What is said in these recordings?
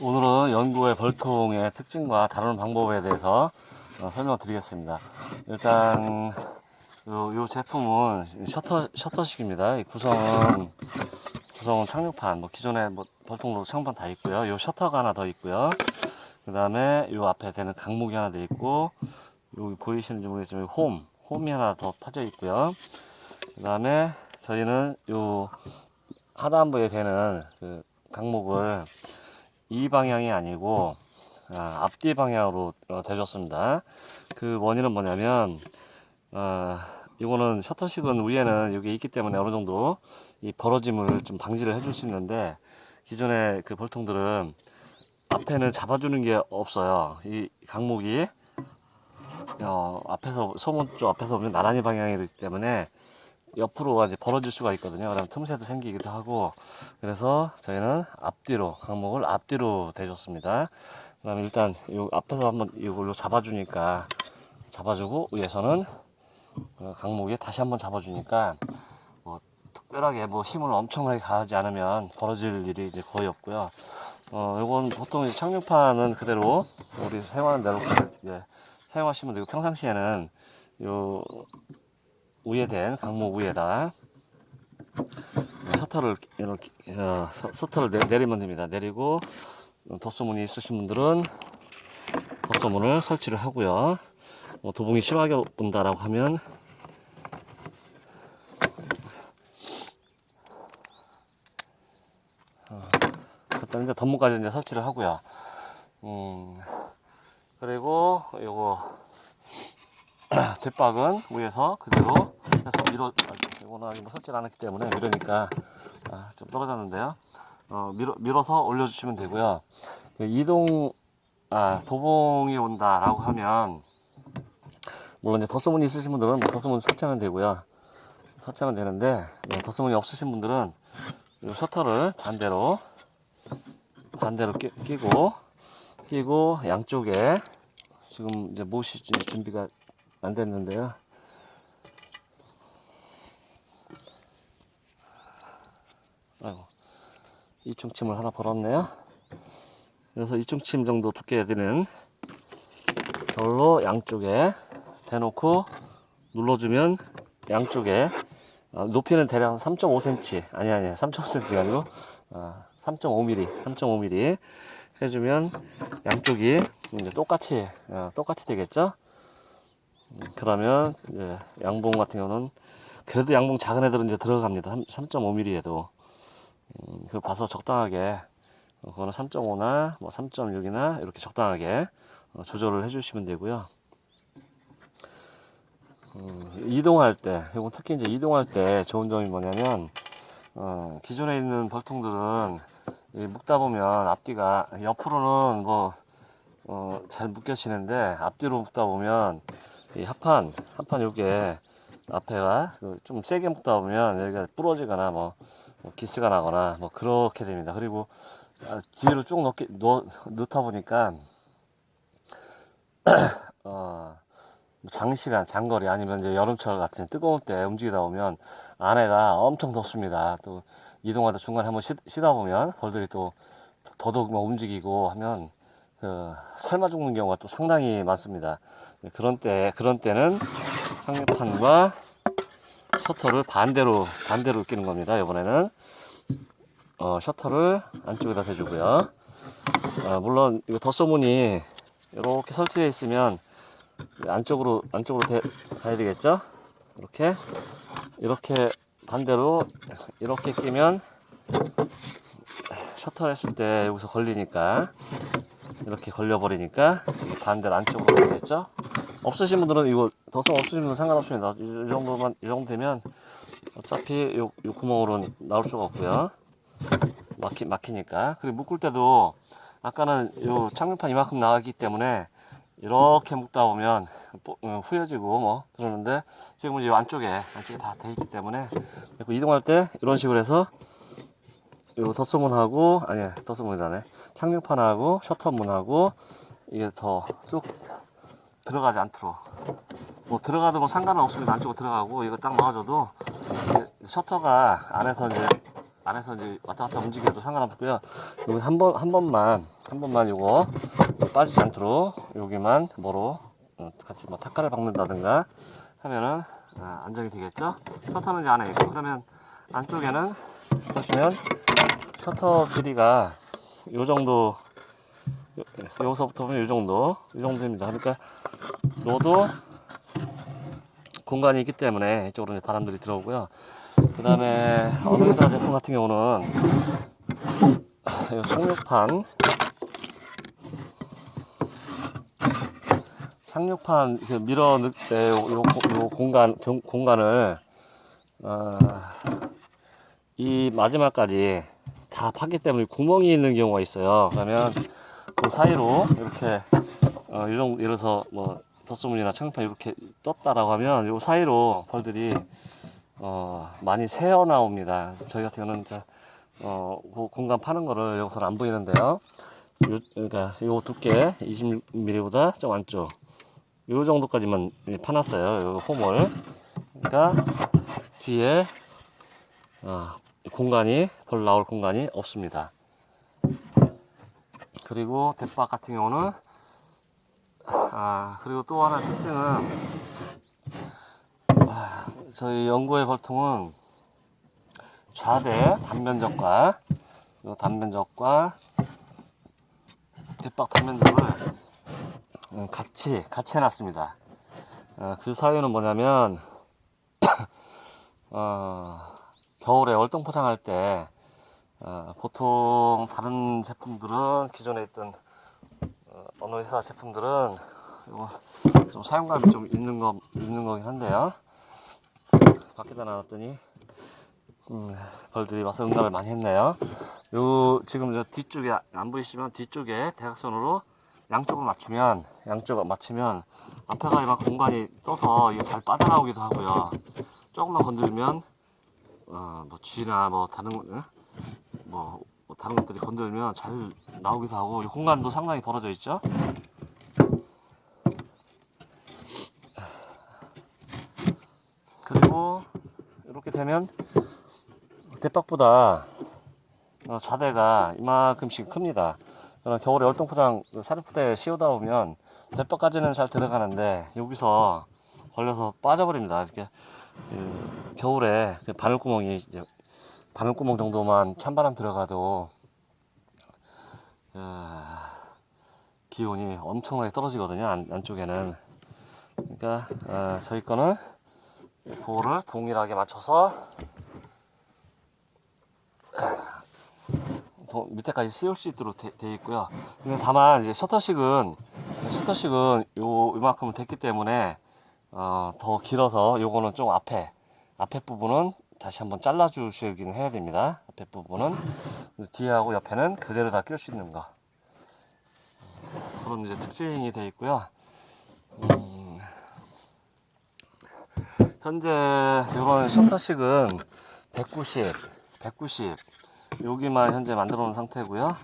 오늘은 연구의 벌통의 특징과 다루는 방법에 대해서 어, 설명을 드리겠습니다. 일단 요, 요 제품은 셔터 셔터식입니다. 이 구성은 구성은 착륙판, 뭐 기존에 뭐 벌통도 창판 다 있고요. 요 셔터가 하나 더 있고요. 그 다음에 요 앞에 되는 강목이 하나 돼 있고 여기 보이시는지 모르겠지만 홈 홈이 하나 더 파져 있고요. 그 다음에 저희는 요 하단부에 되는 그 강목을 이 방향이 아니고 아, 앞뒤 방향으로 어, 대줬습니다. 그 원인은 뭐냐면 어, 이거는 셔터식은 위에는 여기 있기 때문에 어느 정도 이 벌어짐을 좀 방지를 해줄 수 있는데 기존의 그 벌통들은 앞에는 잡아주는 게 없어요. 이 강목이 어, 앞에서 소문 쪽 앞에서 보면 나란히 방향이기 때문에 옆으로 이제 벌어질 수가 있거든요. 그럼 틈새도 생기기도 하고 그래서 저희는 앞뒤로 강목을 앞뒤로 대줬습니다. 그다음에 일단 요 앞에서 한번 이걸로 잡아주니까 잡아주고 위에서는 어, 강목에 다시 한번 잡아주니까 뭐 특별하게 뭐 힘을 엄청나게 가하지 않으면 벌어질 일이 이제 거의 없고요. 어, 요건 보통 착륙판은 그대로 우리 사용하는 대로 이제 사용하시면 되고 평상시에는 요 위에 된 강목 위에다 셔터를 이렇게 어, 서- 셔터를 내, 내리면 됩니다. 내리고 덧소문이 있으신 분들은 덧소문을 설치를 하고요. 뭐 도봉이 심하게 온다라고 하면 어, 일단 이제 덧문까지 이제 설치를 하고요. 음, 그리고 요거 뒷박은 위에서 그대로 해서 밀어 아, 이거는 아직 뭐안 했기 때문에 밀으니까 아, 좀 떨어졌는데요. 어, 밀어, 밀어서 올려주시면 되고요. 그 이동 아, 도봉이 온다라고 하면 물론 이제 덧소문이 있으신 분들은 뭐 덧소문 설치하면 되고요. 설치하면 되는데 네, 덧소문이 없으신 분들은 이 셔터를 반대로 반대로 끼, 끼고 끼고 양쪽에 지금 이제 못이 준비가 안 됐는데요. 아이고 이중침을 하나 벌었네요. 그래서 이중침 정도 두께 되는 별로 양쪽에 대놓고 눌러주면 양쪽에 어, 높이는 대략 3.5cm 아니 아니 3.5cm가 아니고 어, 3.5mm 3.5mm 해주면 양쪽이 똑같이 어, 똑같이 되겠죠. 음, 그러면 이제 양봉 같은 경우는 그래도 양봉 작은 애들은 이제 들어갑니다. 3.5mm에도 음, 그 봐서 적당하게 어, 그거는 3.5나 뭐 3.6이나 이렇게 적당하게 어, 조절을 해주시면 되고요. 음, 이동할 때, 이건 특히 이제 이동할 때 좋은 점이 뭐냐면 어, 기존에 있는 벌통들은 이 묶다 보면 앞뒤가 옆으로는 뭐 어, 잘 묶여지는데 앞뒤로 묶다 보면 이 합판 합판 요게 앞에가 그좀 세게 묶다 보면 여기가 부러지거나 뭐, 뭐 기스가 나거나 뭐 그렇게 됩니다. 그리고 아, 뒤로 쭉 넣기, 넣, 넣다 보니까 어, 뭐 장시간 장거리 아니면 이제 여름철 같은 뜨거운 때 움직이다 보면 안에가 엄청 덥습니다. 또 이동하다 중간에 한번 쉬, 쉬다 보면 벌들이 또 더더욱 막 움직이고 하면 그 삶아 죽는 경우가 또 상당히 많습니다. 네, 그런 때 그런 때는 상류판과 셔터를 반대로 반대로 끼는 겁니다. 이번에는 어, 셔터를 안쪽에다 대주고요. 아, 물론 이거 덧소문이 이렇게 설치되어 있으면 안쪽으로 안쪽으로 대, 가야 되겠죠? 이렇게 이렇게 반대로 이렇게 끼면 셔터 했을 때 여기서 걸리니까 이렇게 걸려버리니까 반대로 안쪽으로 되겠죠? 없으신 분들은 이거 덧성 없으신 분들은 상관없습니다. 이, 이 정도만 이 정도 되면 어차피 요, 요 구멍으로는 나올 수가 없고요. 막히, 막히니까. 그리고 묶을 때도 아까는 요 착륙판 이만큼 나가기 때문에 이렇게 묶다 보면 뽀- 어, 후여지고 뭐 그러는데 지금은 이 안쪽에 안쪽에 다 돼 있기 때문에 이동할 때 이런 식으로 해서 요 덧소문하고 아니 덧소문이라네 착륙판하고 셔터문하고 이게 더쑥 들어가지 않도록 뭐 들어가도 뭐 상관은 없습니다 안쪽으로 들어가고 이거 딱 막아줘도 셔터가 안에서 이제 안에서 이제 왔다 갔다 움직여도 상관없고요. 여기 한 번, 한 번만, 한 번만 요거 빠지지 않도록 여기만 뭐로 어, 같이 뭐 타카를 박는다든가 하면은 아, 안정이 되겠죠? 셔터는 이제 안에 있고 그러면 안쪽에는 보시면 셔터 길이가 요 정도 요- 여기서부터 보면 요 정도 이 정도입니다. 그러니까 노도 공간이 있기 때문에 이쪽으로 바람들이 들어오고요. 그 다음에 어느 회사 제품 같은 경우는 이 착륙판 착륙판 그 밀어 넣을 때 요, 요, 요 공간 경- 공간을 어, 이 마지막까지 다 팠기 때문에 구멍이 있는 경우가 있어요. 그러면 그 사이로 이렇게 어, 이런 예를 들어서 뭐 덧소문이나 창판 이렇게 떴다라고 하면 요 사이로 벌들이 어, 많이 새어 나옵니다. 저희 같은 경우는 이제 어, 그 공간 파는 거를 여기서는 안 보이는데요. 요, 그러니까 요 두께 20mm보다 좀 안쪽 요 정도까지만 파놨어요. 요 홈을. 그러니까 뒤에 어, 공간이 벌 나올 공간이 없습니다. 그리고 대박 같은 경우는 아 그리고 또 하나 특징은 아, 저희 연구의 벌통은 좌대 단면적과 요 단면적과 뒷박 단면적을 음, 같이 같이 해놨습니다. 어, 그 사유는 뭐냐면 어, 겨울에 월동 포장할 때 어, 보통 다른 제품들은 기존에 있던 어, 어느 회사 제품들은 이거 좀 사용감이 좀 있는 거 있는 거긴 한데요. 밖에다 놔놨더니 음, 벌들이 와서 응답을 많이 했네요. 요 지금 저 뒤쪽에 안 보이시면 뒤쪽에 대각선으로 양쪽을 맞추면 양쪽을 맞추면 앞에가 막 공간이 떠서 이게 잘 빠져나오기도 하고요. 조금만 건들면 어 뭐 쥐나 뭐 다른? 뭐, 뭐 다른 것들이 건들면 잘 나오기도 하고 이 공간도 상당히 벌어져 있죠. 그리고 이렇게 되면 대박보다 어, 좌대가 이만큼씩 큽니다. 겨울에 열동포장 그 사료포대에 씌우다 보면 대박까지는 잘 들어가는데 여기서 걸려서 빠져버립니다. 이렇게 그 겨울에 그 바늘구멍이 이제 바늘구멍 정도만 찬바람 들어가도 어, 기온이 엄청나게 떨어지거든요. 안, 안쪽에는. 그러니까 어, 저희 거는 볼을 동일하게 맞춰서 더 밑에까지 씌울 수 있도록 돼, 돼 있고요. 근데 다만 이제 셔터식은 셔터식은 요 이만큼 됐기 때문에 어, 더 길어서 요거는 좀 앞에 앞에 부분은 다시 한번 잘라 주시긴 해야 됩니다. 앞에 부분은 뒤하고 옆에는 그대로 다 끼울 수 있는 거 그런 이제 특징이 돼 있고요. 음, 현재 이런 셔터식은 190, 190 여기만 현재 만들어 놓은 상태고요.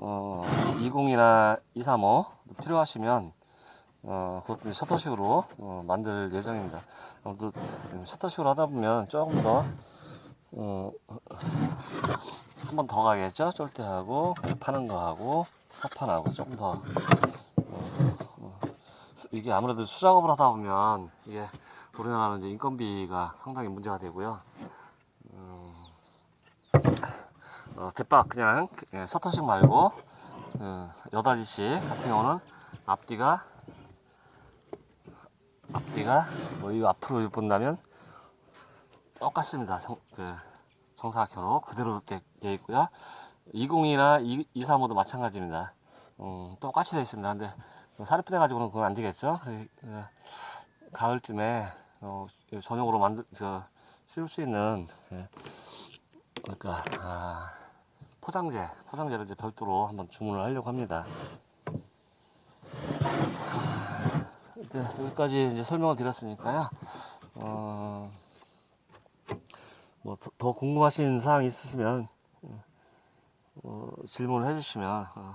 어, 20이나 235 필요하시면 어, 그것도 셔터식으로 어, 만들 예정입니다. 아무튼 셔터식으로 하다 보면 조금 더 어, 한 번 더 가겠죠? 쫄대하고 파는 거 하고 합판하고 조금 더 어, 어, 이게 아무래도 수작업을 하다 보면 이게 우리나라는 이제 인건비가 상당히 문제가 되고요. 음, 어, 대박 그냥 예, 셔터식 말고 어, 여다지식 같은 경우는 앞뒤가 앞뒤가 뭐 이거 앞으로 본다면 똑같습니다. 정, 그 정사각형으로 그대로 되, 되어 있고요. 20이나 235도 마찬가지입니다. 음, 똑같이 되어 있습니다. 근데 사료푸대 가지고는 그건 안 되겠죠. 그, 그, 가을쯤에 어, 전용으로 만들 저 씌울 수 있는 예, 그러니까 아, 포장재 포장재를 이제 별도로 한번 주문을 하려고 합니다. 이제 여기까지 이제 설명을 드렸으니까요. 어, 뭐 더 궁금하신 사항이 있으시면 어, 질문을 해주시면 어,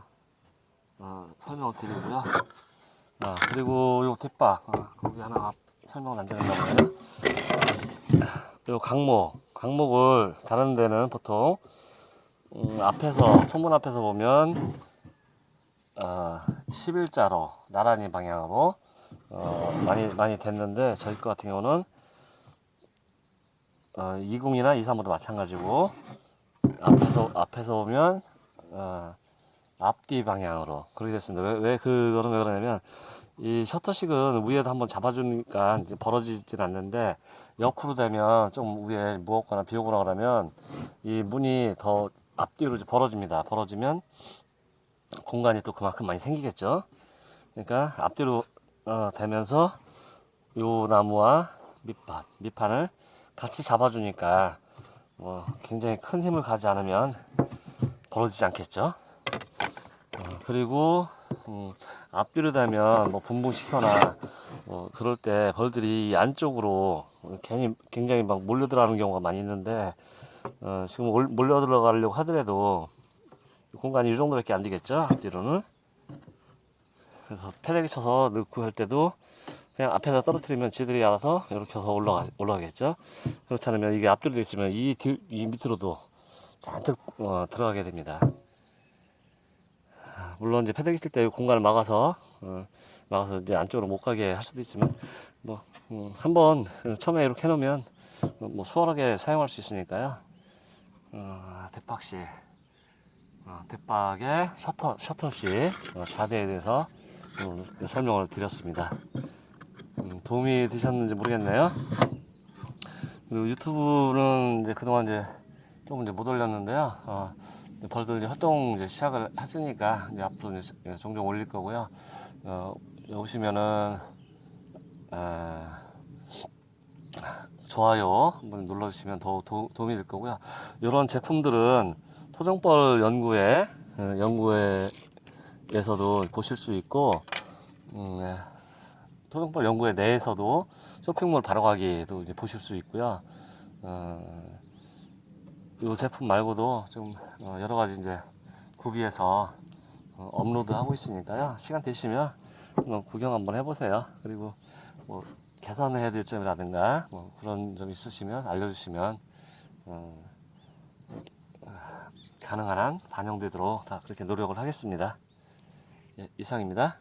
어, 설명을 드리고요. 아, 그리고 요 뒷박 어, 거기 하나 설명은 안 드렸나 보네요. 요 강모 광목을 다른 데는 보통 음, 앞에서 소문 앞에서 보면 어, 11자로 나란히 방향으로 어, 많이 많이 됐는데 저희 거 같은 경우는 어, 20이나 23호도 마찬가지고 앞에서 앞에서 보면 어, 앞뒤 방향으로 그렇게 됐습니다. 왜, 왜 그거는 왜 그러냐면 이 셔터식은 위에도 한번 잡아주니까 이제 벌어지진 않는데 옆으로 되면 좀 위에 무겁거나 비 오거나 그러면 이 문이 더 앞뒤로 벌어집니다. 벌어지면 공간이 또 그만큼 많이 생기겠죠. 그러니까 앞뒤로 어, 되면서 요 나무와 밑판, 밑판을 같이 잡아주니까 뭐 굉장히 큰 힘을 가지 않으면 벌어지지 않겠죠. 어, 그리고 음, 앞뒤로 되면 뭐 분봉시켜나 뭐 그럴 때 벌들이 이 안쪽으로 괜히 굉장히 막 몰려 들어가는 경우가 많이 있는데 어, 지금 올- 몰려 들어가려고 하더라도 공간이 이 정도밖에 안 되겠죠 앞뒤로는 그래서 패대기 쳐서 넣고 할 때도 그냥 앞에다 떨어뜨리면 지들이 알아서 이렇게 해서 올라가, 올라가겠죠? 그렇지 않으면 이게 앞뒤로 되어 있으면 이, 뒤- 이 밑으로도 잔뜩 어, 들어가게 됩니다. 아, 물론 이제 패대기 칠 때 공간을 막아서 어, 막아서 이제 안쪽으로 못 가게 할 수도 있지만 뭐 음, 한번 처음에 이렇게 해놓으면 뭐 수월하게 사용할 수 있으니까요. 어, 대박씨 어, 대박의 셔터 셔터씨 어, 좌대에 대해서 음, 설명을 드렸습니다. 음, 도움이 되셨는지 모르겠네요. 그리고 유튜브는 이제 그동안 이제 조금 이제 못 올렸는데요. 어, 벌들 이제 활동 이제 시작을 했으니까 이제 앞으로 이제 종종 올릴 거고요. 어, 오시면은 에, 좋아요 한번 눌러주시면 더 도, 도움이 될 거고요. 이런 제품들은 토종벌 연구회 어, 연구회 에서도 보실 수 있고 음, 네. 토종벌 연구회 내에서도 쇼핑몰 바로 가기도 이제 보실 수 있고요. 어, 이 제품 말고도 좀 어, 여러 가지 이제 구비해서 어, 업로드 하고 있으니까요. 시간 되시면 구경 한번 해보세요. 그리고 뭐 개선해야 될 점이라든가 뭐 그런 점 있으시면 알려주시면 어, 가능한 한 반영되도록 다 그렇게 노력을 하겠습니다. 예, 이상입니다.